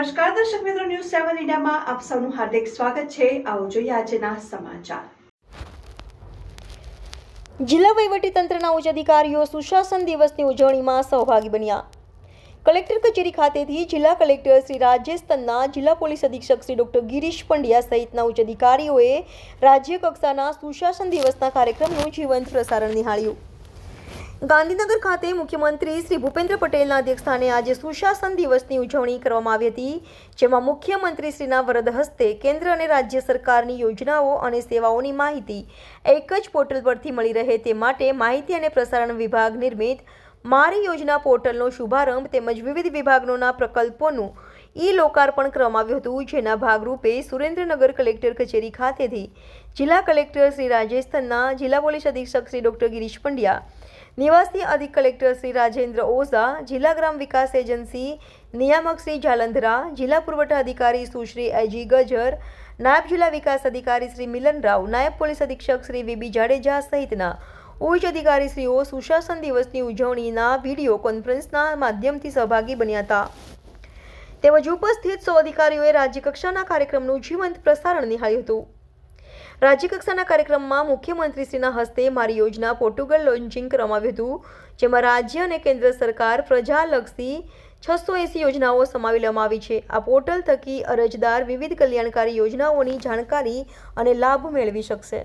One ઇન્ડિયામાં આપ સૌનું હાર્દિક સ્વાગત છે. આવો જોઈએ આજના સમાચાર. જિલ્લા વહીવટીતંત્રના ઉચ્ચ અધિકારીઓ સુશાસન દિવસની ઉજવણીમાં સહભાગી બન્યા. કલેક્ટર કચેરી ખાતેથી જિલ્લા કલેક્ટર શ્રી રાજેશ તન્ના, જિલ્લા પોલીસ અધિક્ષક શ્રી ડોક્ટર ગિરીશ પંડ્યા સહિતના ઉચ્ચ અધિકારીઓએ રાજ્ય કક્ષાના સુશાસન દિવસના કાર્યક્રમનું જીવંત પ્રસારણ નિહાળ્યું. ગાંધીનગર ખાતે મુખ્યમંત્રી શ્રી ભૂપેન્દ્ર પટેલના અધ્યક્ષસ્થાને આજે સુશાસન દિવસની ઉજવણી કરવામાં આવી હતી, જેમાં મુખ્યમંત્રીશ્રીના વરદ હસ્તે કેન્દ્ર અને રાજ્ય સરકારની યોજનાઓ અને સેવાઓની માહિતી એક જ પોર્ટલ પરથી મળી રહે તે માટે માહિતી અને પ્રસારણ વિભાગ નિર્મિત મારી યોજના પોર્ટલનો શુભારંભ તેમજ વિવિધ વિભાગોના પ્રકલ્પોનું ઈ લોકાર્પણ કરવામાં આવ્યું હતું. જેના ભાગરૂપે સુરેન્દ્રનગર કલેક્ટર કચેરી ખાતેથી જિલ્લા કલેક્ટર શ્રી રાજેશ જિલ્લા પોલીસ અધિક્ષક શ્રી ડોક્ટર ગિરીશ પંડ્યા, નિવાસી અધિક કલેક્ટર શ્રી રાજેન્દ્ર ઓઝા, જિલ્લા ગ્રામ વિકાસ એજન્સી નિયામક શ્રી જાલંધરા, જિલ્લા પુરવઠા અધિકારી સુશ્રી એજી ગજર, નાયબ જિલ્લા વિકાસ અધિકારી શ્રી મિલન રાવ, નાયબ પોલીસ અધિક્ષક શ્રી વીબી જાડેજા સહિતના ઉચ્ચ અધિકારીશ્રીઓ સુશાસન દિવસની ઉજવણીના વીડિયો કોન્ફરન્સના માધ્યમથી સહભાગી બન્યા હતા. તેમજ ઉપસ્થિત સૌ અધિકારીઓએ રાજ્યકક્ષાના કાર્યક્રમનું જીવંત પ્રસારણ નિહાળ્યું હતું. રાજ્યકક્ષાના કાર્યક્રમમાં મુખ્યમંત્રીશ્રીના હસ્તે મારી યોજના પોર્ટુગલ લોન્ચિંગ કરવામાં હતું, જેમાં રાજ્ય અને કેન્દ્ર સરકાર પ્રજાલક્ષી છસો એંસી યોજનાઓ સમાવી લેવામાં આવી છે. આ પોર્ટલ થકી અરજદાર વિવિધ કલ્યાણકારી યોજનાઓની જાણકારી અને લાભ મેળવી શકશે.